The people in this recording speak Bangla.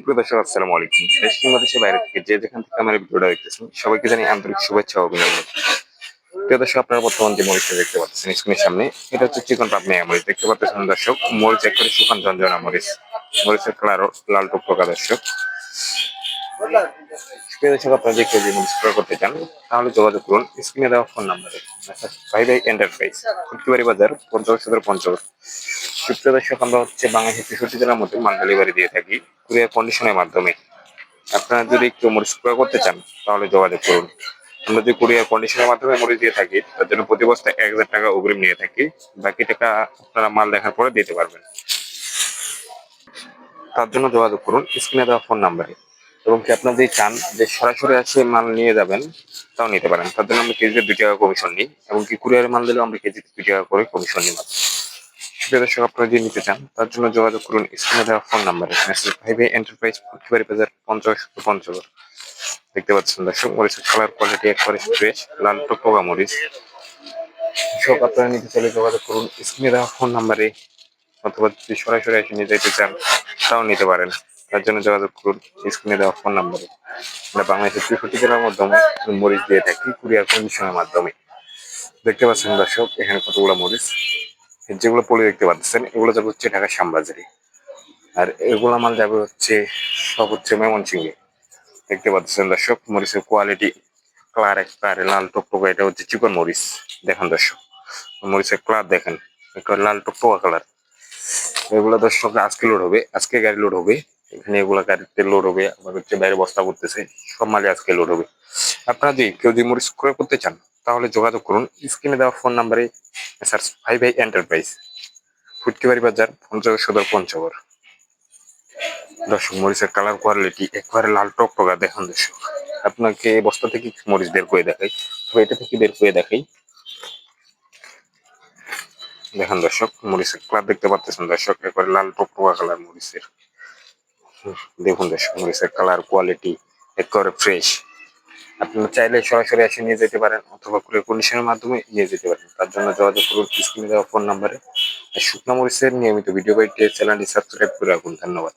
সুপ্রিয় দর্শক আসসালামু আলাইকুম। দেশ কিংবা দেশের বাইরে থেকে যে যেখান থেকে আমার ভিডিওটা দেখতেছেন, সবাইকে জানি আন্তরিক শুভেচ্ছা ও অভিনন্দন। প্রিয় দর্শক আপনারা বর্তমান যে মরিচটা দেখতে পাচ্ছেন স্ক্রিনের সামনে, এটা হচ্ছে চিকন পাবনি মরিচ। দেখতে পাচ্ছেন দর্শক, মরিচ এক করে শুকান ঝঞ্ঝনা মরিচ। মরিচের কালার লাল টুকটোকা দর্শক। প্রিয় দর্শক আপনারা যে মরিচ ক্রয় করতে চান, তাহলে যোগাযোগ করুন। স্ক্রিনে দেওয়া ফোন নাম্বারে ভাই ভাই এন্টারপ্রাইজ ফুটকিবাড়ি বাজার পঞ্চগড় সদর পঞ্চগড়। সুপ্রিয় দর্শক, আমরা হচ্ছে বাংলাদেশের তেষট্টি জেলার মধ্যে মাল ডেলিভারি দিয়ে থাকি। কুরিয়ার কন্ডিশনের মাধ্যমে। আপনারা যদি একটু মরিচ ক্রয় করতে চান, তাহলে যোগাযোগ করুন। আমরা যদি কুরিয়ার কন্ডিশনের মাধ্যমে মরিচ দিয়ে থাকি, তার জন্য প্রতি বস্তায় এক হাজার টাকা অগ্রিম নিয়ে থাকি। বাকি টাকা আপনারা মাল দেখার পরে দিতে পারবেন। তার জন্য যোগাযোগ করুন। স্ক্রিনে দেওয়া ফোন নাম্বারে এবং কি আপনারা যদি চান যে সরাসরি এসে মাল নিয়ে যাবেন, তাও নিতে পারেন। তার জন্য আমরা কেজিতে দুই টাকা কমিশন নিই এবং কি কুরিয়ারে মাল দিলেও আমরা কেজিতে দুই টাকা করে কমিশন নিই মাত্র। প্রিয় দর্শক, আপনারা যদি নিতে চান, তার জন্য যোগাযোগ করুন স্ক্রিনে দেওয়া ফোন নাম্বারে মেসেজ ভাইবে এন্টারপ্রাইজ ফুটকিবাড়ি বাজার পঞ্চাশ পঞ্চগড় দেখতে পাচ্ছেন দর্শক, মরিচের কালার কোয়ালিটি একবারে ফ্রেশ লাল টকটকা মরিচ। সব আপনারা নিতে চাইলে যোগাযোগ করুন স্ক্রিনে দেওয়া ফোন নাম্বারে অথবা যদি সরাসরি এসে নিয়ে যেতে চান, তাও নিতে পারেন। তার জন্য যোগাযোগ করুন স্ক্রিনে দেওয়া ফোন নাম্বারে আমরা বাংলাদেশের ত্রিপুটি জেলার মাধ্যমে মরিচ দিয়ে থাকি, কুরিয়ার কন্ডিশনের মাধ্যমে। দেখতে পাচ্ছেন দর্শক, এখানে কতগুলো মরিচ? যেগুলো পলি দেখতে পাচ্ছেন, এগুলো যাবে হচ্ছে ঢাকা শ্যামবাজারে। আর এগুলো মাল যাবে হচ্ছে, সব হচ্ছে ময়মনসিংহে। দেখতে পাচ্ছেন দর্শক, মরিচের কোয়ালিটি কালার একবারে লাল টকটকা, এটা হচ্ছে চিকন মরিচ। দেখেন দর্শক, মরিচের কালার দেখেন, একটা লাল টকটকা কালার এগুলো দর্শক, আজকে লোড হবে, আজকে গাড়ি লোড হবে। এখানে এগুলো গাড়িতে লোড হবে আবার হচ্ছে বাইরে বস্তা করতেছে, সব মালে আজকে লোড হবে। আপনারা যদি কেউ যদি মরিচ ক্রয় করতে চান, তাহলে যোগাযোগ করুন। স্ক্রিনে দেওয়া ফোন নাম্বারে স্যার ভাই ভাই এন্টারপ্রাইজ ফুটকিবাড়ি বাজার, পঞ্চগড় সদর, পঞ্চগড়। দর্শক, মরিচের কালার কোয়ালিটি একবারে লাল টকটকা, দেখুন দর্শক। আপনাকে বস্তা থেকে মরিচ বের করে দেখাই, তবে এটা থেকে বের করে দেখাই। দেখেন দর্শক, মরিচের কালার দেখতে পাচ্ছেন দর্শক, একবারে লাল টকটকা কালার মরিচের। দেখুন দর্শক মরিচের কালার কোয়ালিটি একেবারে ফ্রেশ আপনারা চাইলে সরাসরি এসে নিয়ে যেতে পারেন অথবা কুরিয়ার কন্ডিশনের মাধ্যমে নিয়ে যেতে পারেন। তার জন্য যোগাযোগ করুন স্ক্রিনে দেওয়া ফোন নাম্বারে আর শুকনা মরিচের নিয়মিত ভিডিও বাইটে চ্যানেলটি সাবস্ক্রাইব করে রাখুন। ধন্যবাদ।